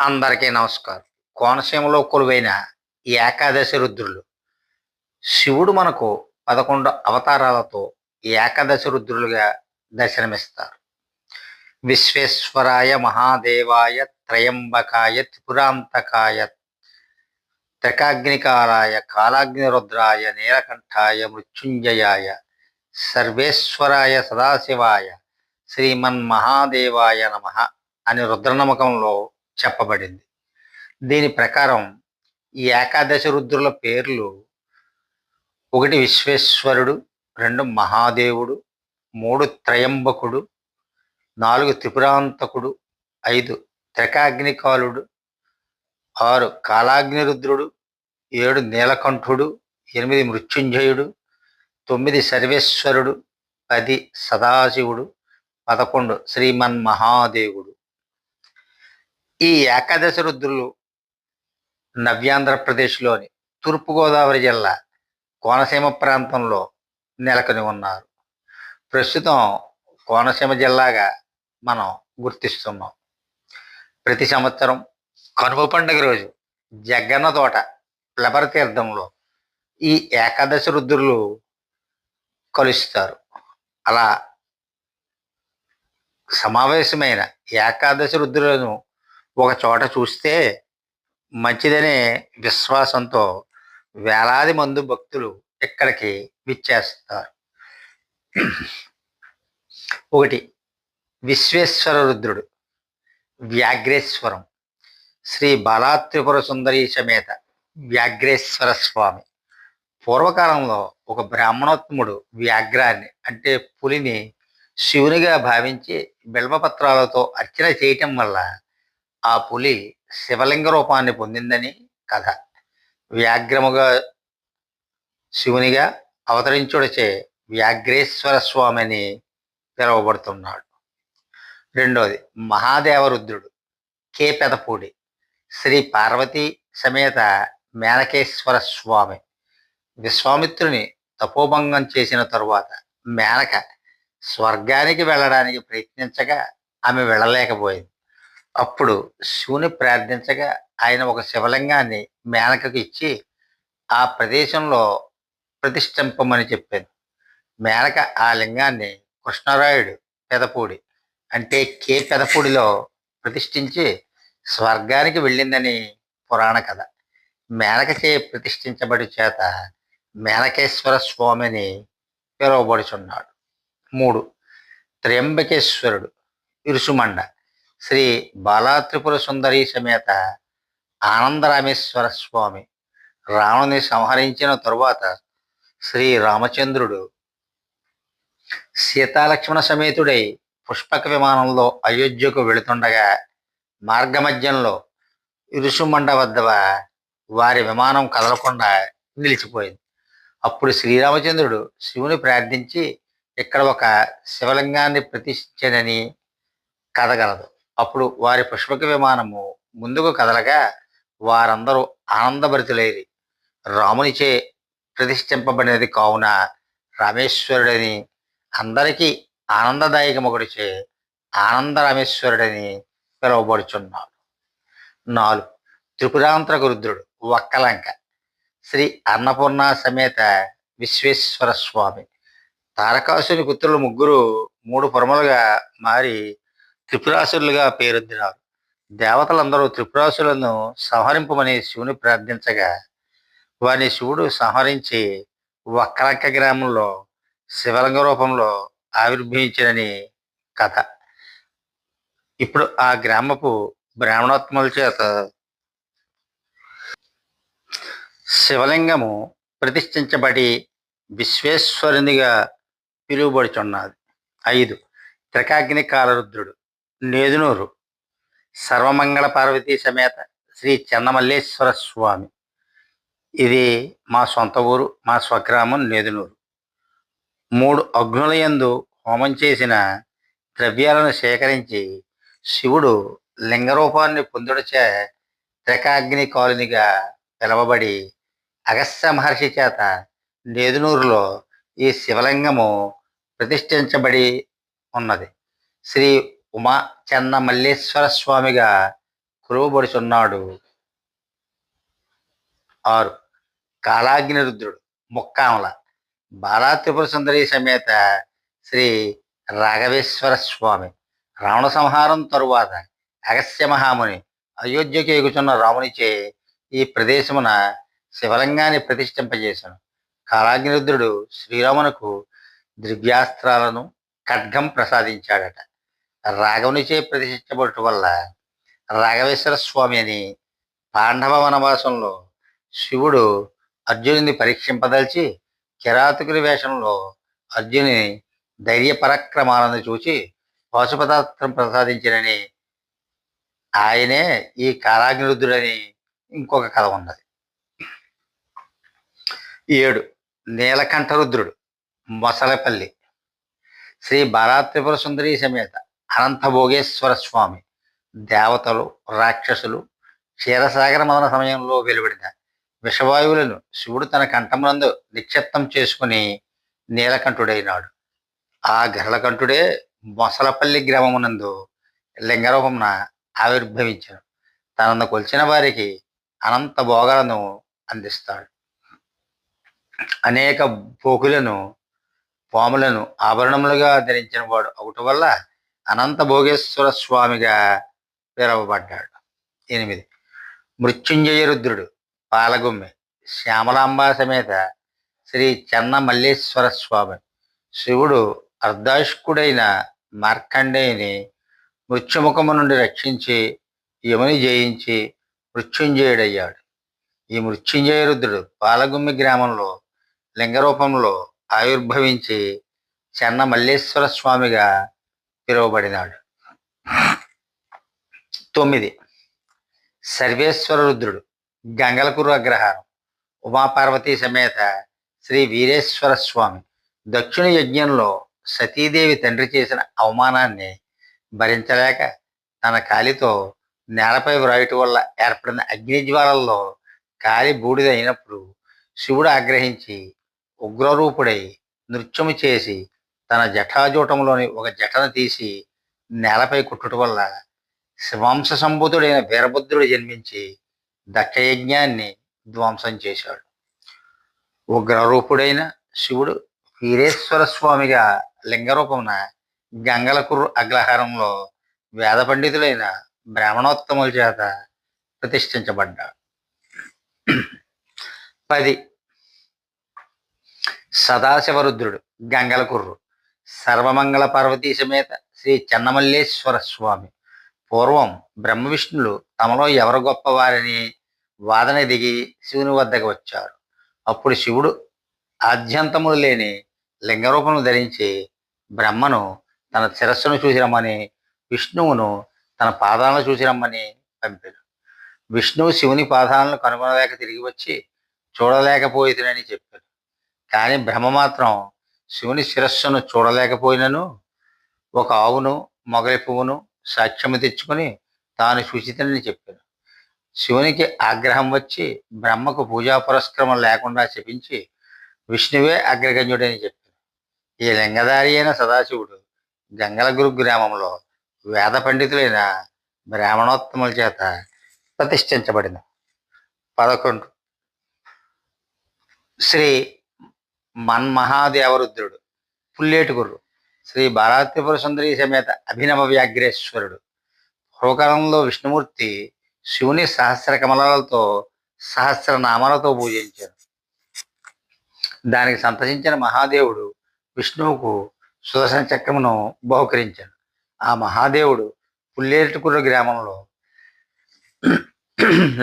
అందరికీ నమస్కారం. కోనసీమలో కొలువైన ఈ ఏకాదశి రుద్రులు. శివుడు మనకు పదకొండు అవతారాలతో ఈ ఏకాదశి రుద్రులుగా దర్శనమిస్తారు. విశ్వేశ్వరాయ మహాదేవాయ త్రయంబకాయ త్రిపురాంతకాయ త్రికాగ్నికాలాయ కాలాగ్ని రుద్రాయ నీలకంఠాయ మృత్యుంజయాయ సర్వేశ్వరాయ సదాశివాయ శ్రీమన్ మహాదేవాయ నమ అని రుద్రనమకంలో చెప్పబడింది. దీని ప్రకారం ఈ ఏకాదశ రుద్రుల పేర్లు ఒకటి విశ్వేశ్వరుడు రెండు మహాదేవుడు మూడు త్రయంబకుడు నాలుగు త్రిపురాంతకుడు ఐదు త్రికాగ్నికాలుడు ఆరు కాలాగ్నిరుద్రుడు ఏడు నీలకంఠుడు ఎనిమిది మృత్యుంజయుడు తొమ్మిది సర్వేశ్వరుడు పది సదాశివుడు పదకొండు శ్రీమన్ మహాదేవుడు ఈ ఏకాదశ రుద్రులు నవ్యాంధ్రప్రదేశ్లోని తూర్పుగోదావరి జిల్లా కోనసీమ ప్రాంతంలో నెలకొని ఉన్నారు. ప్రస్తుతం కోనసీమ జిల్లాగా మనం గుర్తిస్తున్నాం. ప్రతి సంవత్సరం కనుమ పండుగ రోజు జగ్గన్న తోట ప్లబర తీర్థంలో ఈ ఏకాదశ రుద్రులు కలుస్తారు. అలా సమావేశమైన ఏకాదశ రుద్రులను ఒక చోట చూస్తే మంచిదనే విశ్వాసంతో వేలాది మంది భక్తులు ఇక్కడికి విచ్చేస్తారు. ఒకటి విశ్వేశ్వర రుద్రుడు వ్యాఘ్రేశ్వరం శ్రీ బాలాత్రిపుర సుందరీ సమేత వ్యాఘ్రేశ్వర స్వామి. పూర్వకాలంలో ఒక బ్రాహ్మణోత్తముడు వ్యాఘ్రాన్ని అంటే పులిని శివునిగా భావించి బిల్వపత్రాలతో అర్చన చేయటం వల్ల ఆ పులి శివలింగ రూపాన్ని పొందిందని కథ. వ్యాఘ్రముగా శివునిగా అవతరించుడిచే వ్యాఘ్రేశ్వర స్వామి అని పిలువబడుతున్నాడు రెండోది మహాదేవరుద్రుడు కే. పెదపూడి శ్రీ పార్వతీ సమేత మేనకేశ్వర స్వామి. విశ్వామిత్రుని తపోభంగం చేసిన తరువాత మేనక స్వర్గానికి వెళ్ళడానికి ప్రయత్నించగా ఆమె వెళ్ళలేకపోయింది. అప్పుడు శివుని ప్రార్థించగా ఆయన ఒక శివలింగాన్ని మేనకకు ఇచ్చి ఆ ప్రదేశంలో ప్రతిష్ఠింపమని చెప్పాను మేనక ఆ లింగాన్ని కృష్ణరాయుడు పెదపూడి అంటే కే పెదపూడిలో ప్రతిష్ఠించి స్వర్గానికి వెళ్ళిందని పురాణ కథ. మేనకచే ప్రతిష్ఠించబడి చేత మేనకేశ్వర స్వామిని పిలువబడుచున్నాడు. మూడు త్ర్యంబకేశ్వరుడు ఇరుసుమండ శ్రీ బాలాత్రిపుర సుందరి సమేత ఆనందరామేశ్వర స్వామి. రావణుని సంహరించిన తరువాత శ్రీ రామచంద్రుడు సీతాలక్ష్మణ సమేతుడై పుష్పక విమానంలో అయోధ్యకు వెళుతుండగా మార్గమధ్యంలో ఇరుసుమండ వద్ద వారి విమానం కదలకుండా నిలిచిపోయింది. అప్పుడు శ్రీరామచంద్రుడు శివుని ప్రార్థించి ఇక్కడ ఒక శివలింగాన్ని ప్రతిష్ఠించనని కదగలదు అప్పుడు వారి పుష్పక విమానము ముందుకు కదలగా వారందరూ ఆనందభరితులైరి. రామునిచే ప్రతిష్ఠింపబడినది కావున రామేశ్వరుడని అందరికీ ఆనందదాయకమొకటిచే ఆనంద రామేశ్వరుడని పిలువబడుచున్నాడు. నాలుగు. త్రిపురాంతరక రుద్రుడు వక్కలంక. శ్రీ అన్నపూర్ణ సమేత విశ్వేశ్వర స్వామి తారకాసుని పుత్రులు ముగ్గురు మూడు పురములుగా మారి త్రిపురాసురులుగా పేరొందినారు. దేవతలందరూ త్రిపురాసులను సంహరింపమని శివుని ప్రార్థించగా వారిని శివుడు సంహరించి వక్రక్క గ్రామంలో శివలింగ రూపంలో ఆవిర్భవించినని కథ. ఇప్పుడు ఆ గ్రామపు బ్రాహ్మణోత్మల చేత శివలింగము ప్రతిష్ఠించబడి విశ్వేశ్వరునిగా పిలువబడుచున్నది. ఐదు త్రికాగ్ని కాలరుద్రుడు. నేదునూరు. సర్వమంగళ పార్వతీ సమేత శ్రీ చెన్నమల్లేశ్వర స్వామి. ఇది మా సొంత ఊరు మా స్వగ్రామం నేదునూరు. మూడు అగ్నులయందు హోమం చేసిన ద్రవ్యాలను సేకరించి శివుడు లింగరూపాన్ని పొందుడిచే త్రికాగ్ని కాలనీగా పిలవబడి అగస్త్య మహర్షి చేత నేదునూరులో ఈ శివలింగము ప్రతిష్ఠించబడి ఉన్నది. శ్రీ ఉమా చెన్న మల్లేశ్వర స్వామిగా కురువబడుచున్నాడు. ఆరు. కాలాగ్ని రుద్రుడు ముక్కామల బాలా త్రిపుర సుందరి సమేత శ్రీ రాఘవేశ్వర స్వామి. రావణ సంహారం తరువాత అగస్య మహాముని అయోధ్యకు ఎగుచున్న రామునిచే ఈ ప్రదేశమున శివలింగాన్ని ప్రతిష్ఠింపజేశాను కాలాగ్నిరుద్రుడు శ్రీరామునకు దివ్యాస్త్రాలను ఖడ్గం ప్రసాదించాడట. రాఘవునిచే ప్రతిష్ఠించబడటం వల్ల రాఘవేశ్వర స్వామి అని పాండవ వనవాసంలో శివుడు అర్జునుని పరీక్షింపదలిచి కిరాతకుని వేషంలో అర్జుని ధైర్య పరాక్రమాలను చూచి పాశుపదార్థం ప్రసాదించినని ఆయనే ఈ కారాగ్నిరుద్ధుడని ఇంకొక కథ ఉన్నది. ఏడు. నీలకంఠరుద్రుడు మొసలపల్లి. శ్రీ బాలాత్రిపుర సుందరి సమేత. అనంత భోగేశ్వర స్వామి. దేవతలు రాక్షసులు క్షీరసాగర మదన సమయంలో వెలువడిన విషవాయువులను శివుడు తన కంఠమునందు నిక్షిప్తం చేసుకుని నీలకంఠుడైనాడు. ఆ గరళకంఠుడే మొసలపల్లి గ్రామమునందు లింగరూపమున ఆవిర్భవించాడు తనను కొలిచిన వారికి అనంత భోగాలను అందిస్తాడు. అనేక భోగులను పాములను ఆభరణములుగా ధరించిన వాడు ఒకటి వల్ల అనంత భోగేశ్వర స్వామిగా పిలువబడ్డాడు. ఎనిమిది. మృత్యుంజయ రుద్రుడు పాలగుమ్మి శ్యామలాంబ సమేత శ్రీ చెన్న మల్లేశ్వర స్వామి. శివుడు అర్ధాష్కుడైన మార్కండేయుని మృత్యుముఖము నుండి రక్షించి యముని జయించి మృత్యుంజయుడయ్యాడు. ఈ మృత్యుంజయ రుద్రుడు పాలగుమ్మి గ్రామంలో లింగరూపంలో ఆవిర్భవించి చెన్న మల్లేశ్వర స్వామిగా పిలువబడినాడు. తొమ్మిది. సర్వేశ్వర రుద్రుడు గంగలకురు అగ్రహారం ఉమాపార్వతీ సమేత శ్రీ వీరేశ్వర స్వామి దక్షిణ యజ్ఞంలో సతీదేవి తండ్రి చేసిన అవమానాన్ని భరించలేక తన కాలితో నేలపై వ్రాయటం వల్ల ఏర్పడిన అగ్నిజ్వాలల్లో కాలి బూడిద అయినప్పుడు శివుడు ఆగ్రహించి ఉగ్రరూపుడై నృత్యము చేసి తన జఠాజూటంలోని ఒక జటను తీసి నేలపై కుట్టుట వల్ల శివాంశ సంభూతుడైన వీరభద్రుడు జన్మించి దక్షయజ్ఞాన్ని ధ్వంసం చేశాడు. ఉగ్రరూపుడైన శివుడు వీరేశ్వర స్వామిగా లింగరూపమున గంగలకురు అగ్రహారంలో వేద పండితులైన బ్రాహ్మణోత్తముల చేత ప్రతిష్ఠించబడ్డాడు. పది సదాశివరుద్రుడు గంగలకుర్రు సర్వమంగళ పార్వతీ సమేత శ్రీ చెన్నమల్లేశ్వర స్వామి. పూర్వం బ్రహ్మ విష్ణులు తమలో ఎవరు గొప్పవారని వాదన దిగి శివుని వద్దకు వచ్చారు. అప్పుడు శివుడు ఆద్యంతములు లేని లింగరూపమును ధరించి బ్రహ్మను తన శిరస్సును చూసిరమ్మని విష్ణువును తన పాదాలను చూసిరమ్మని పంపాడు విష్ణువు శివుని పాదాలను కనుగొనలేక తిరిగి వచ్చి చూడలేకపోయేదని చెప్పాడు. కానీ బ్రహ్మ మాత్రం శివుని శిరస్సును చూడలేకపోయినను ఒక ఆవును మొగలి పువ్వును సాక్ష్యము తెచ్చుకొని తాను సూచితనని చెప్పాను. శివునికి ఆగ్రహం వచ్చి బ్రహ్మకు పూజా పురస్క్రమం లేకుండా చెప్పించి విష్ణువే అగ్రగణ్యుడని చెప్పాను. ఈ లింగధారి అయిన సదాశివుడు గంగలగురు గ్రామంలో వేద పండితులైన బ్రాహ్మణోత్తముల చేత ప్రతిష్ఠించబడిన పదకొండు. శ్రీ మన్మహాదేవరుద్రుడు పుల్లేటుగురు శ్రీ భారతీపుర సుందరి సమేత అభినవ వ్యాఘ్రేశ్వరుడు. పూర్వకాలంలో విష్ణుమూర్తి శివుని సహస్ర కమలాలతో సహస్ర నామాలతో పూజించారు. దానికి సంతసించిన మహాదేవుడు విష్ణువుకు సుదర్శన చక్రమును బహుకరించాడు. ఆ మహాదేవుడు పుల్లేటుకుర్ర గ్రామంలో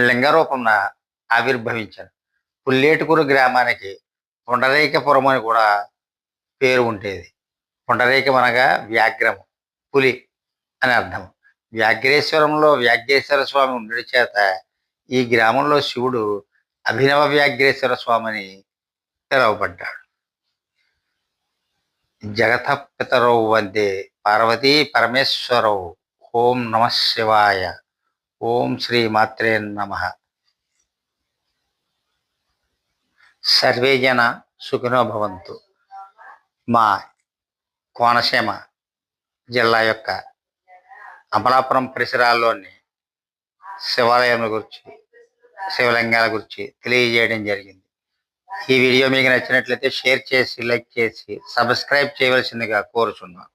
లింగరూపంన ఆవిర్భవించాడు. పుల్లేటుకురు గ్రామానికి పుండరీకపురం అని కూడా పేరు ఉండేది. పుండరీకం అనగా వ్యాఘ్రము పులి అని అర్థం. వ్యాఘ్రేశ్వరంలో వ్యాఘ్రేశ్వర స్వామి ఉండడి చేత ఈ గ్రామంలో శివుడు అభినవ వ్యాఘ్రేశ్వర స్వామిని పిలువబడ్డాడు. జగత పితరవు వందే పార్వతీ పరమేశ్వరవు ఓం నమ శివాయ ఓం శ్రీ మాత్రే నమ. సర్వే జన సుఖినో భవంతు. మా కోనసీమ జిల్లా యొక్క అమలాపురం పరిసరాల్లోని శివాలయం గురించి శివలింగాల గురించి తెలియజేయడం జరిగింది. ఈ వీడియో మీకు నచ్చినట్లయితే షేర్ చేసి లైక్ చేసి సబ్స్క్రైబ్ చేయవలసిందిగా కోరుచున్నాను.